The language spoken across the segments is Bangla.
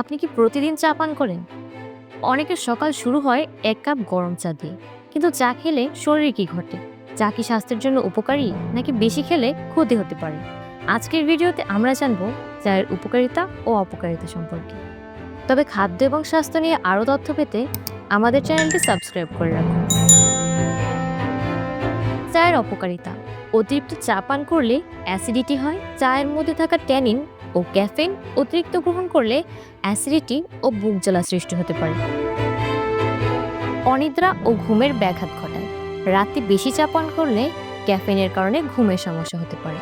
আপনি কি প্রতিদিন চা পান করেন? অনেকের সকাল শুরু হয় এক কাপ গরম চা দিয়ে। কিন্তু চা খেলে শরীরে কি ঘটে? চা কি স্বাস্থ্যের জন্য উপকারী, নাকি বেশি খেলে ক্ষতি হতে পারে? আজকের ভিডিওতে আমরা জানব চায়ের উপকারিতা ও অপকারিতা সম্পর্কে। তবে খাদ্য এবং স্বাস্থ্য নিয়ে আরও তথ্য পেতে আমাদের চ্যানেলটি সাবস্ক্রাইব করে রাখুন। চায়ের অপকারিতা। অতিরিক্ত চা পান করলে অ্যাসিডিটি হয়, চায়ের মধ্যে থাকা ট্যানিন ও ক্যাফেন অতিরিক্ত গ্রহণ করলে অ্যাসিডিটি ও বুক জ্বালা সৃষ্টি হতে পারে। অনিদ্রা ও ঘুমের ব্যাঘাত ঘটায়। রাতে বেশি চা পান করলে ক্যাফেনের কারণে ঘুমের সমস্যা হতে পারে।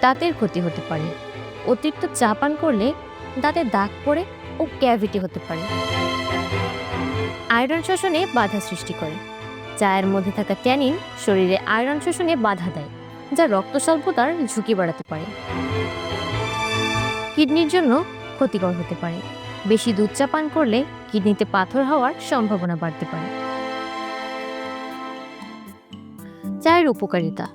দাঁতের ক্ষতি হতে পারে। অতিরিক্ত চা পান করলে দাঁতে দাগ পড়ে ও ক্যাভিটি হতে পারে। আয়রন শোষণে বাধা সৃষ্টি করে। চায়ের মধ্যে থাকা ট্যানিন শরীরে আয়রন শোষণে বাধা দেয়। যা রক্ত স্বল্পতার ঝুঁকি বাড়াতে পারে। কিডনির জন্য ক্ষতিকর হতে পারে। বেশি দুধ চা পান করলে কিডনিতে পাথর হওয়ার সম্ভাবনা বাড়তে পারে। চায়ের উপকারিতা,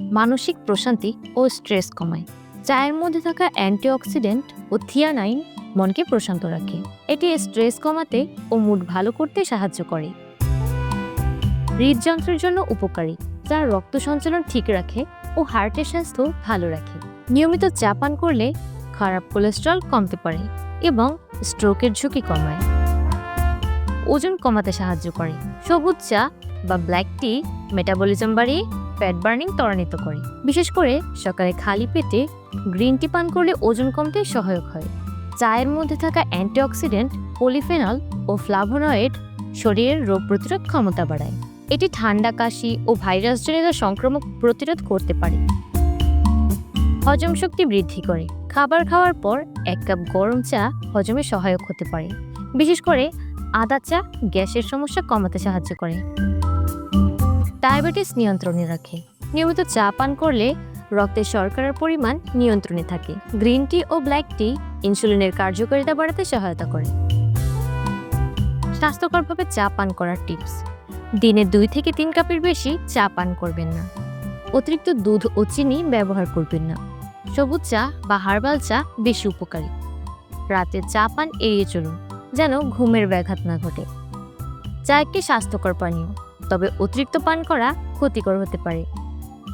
মানসিক প্রশান্তি ও স্ট্রেস কমায়। চায়ের মধ্যে থাকা অ্যান্টিঅক্সিডেন্ট ও থিয়ানাইন মনকে প্রশান্ত রাখে। এটি স্ট্রেস কমাতে ও মুড ভালো করতে সাহায্য করে। হৃদযন্ত্রের জন্য উপকারী, যা রক্ত সঞ্চালন ঠিক রাখে ও হার্টের স্বাস্থ্য ভালো রাখে। নিয়মিত চা পান করলে খারাপ কোলেস্ট্রল কমতে পারে এবং স্ট্রোকের ঝুঁকি কমায়। ওজন কমাতে সাহায্য করে। সবুজ চা বা ব্ল্যাক টি মেটাবলিজম বাড়িয়ে ফ্যাট বার্নিং ত্বরান্বিত করে। বিশেষ করে সকালে খালি পেটে গ্রিন টি পান করলে ওজন কমতে সহায়ক হয়। চায়ের মধ্যে থাকা অ্যান্টিঅক্সিডেন্ট, পলিফেনল ও ফ্লাভোনয়েড শরীরের রোগ প্রতিরোধ ক্ষমতা বাড়ায়। এটি ঠান্ডা কাশি ও ভাইরাসজনিত সংক্রমক প্রতিরোধ করতে পারে। হজম শক্তি বৃদ্ধি করে। খাবার খাওয়ার পর এক কাপ গরম চা হজমে সহায়ক হতে পারে। বিশেষ করে আদা চা গ্যাসের সমস্যা কমাতে সাহায্য করে। ডায়াবেটিস নিয়ন্ত্রণে রাখে। নিয়মিত চা পান করলে রক্তে শর্করার পরিমাণ নিয়ন্ত্রণে থাকে। গ্রিন টি ও ব্ল্যাক টি ইনসুলিনের কার্যকারিতা বাড়াতে সহায়তা করে। স্বাস্থ্যকরভাবে চা পান করার টিপস। দিনে দুই থেকে তিন কাপের বেশি চা পান করবেন না। অতিরিক্ত দুধ ও চিনি ব্যবহার করবেন না। সবুজ চা বা হার্বাল চা বেশি উপকারী। রাতে চা পান এড়িয়ে চলুন, যেন ঘুমের ব্যাঘাত না ঘটে। চা একটি স্বাস্থ্যকর পানীয়, তবে অতিরিক্ত পান করা ক্ষতিকর হতে পারে।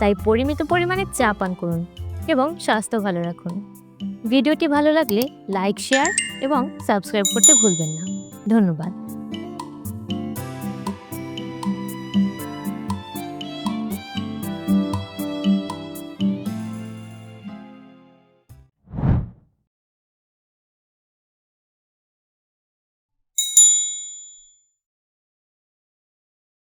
তাই পরিমিত পরিমাণে চা পান করুন এবং স্বাস্থ্য ভালো রাখুন। ভিডিওটি ভালো লাগলে লাইক, শেয়ার এবং সাবস্ক্রাইব করতে ভুলবেন না। ধন্যবাদ।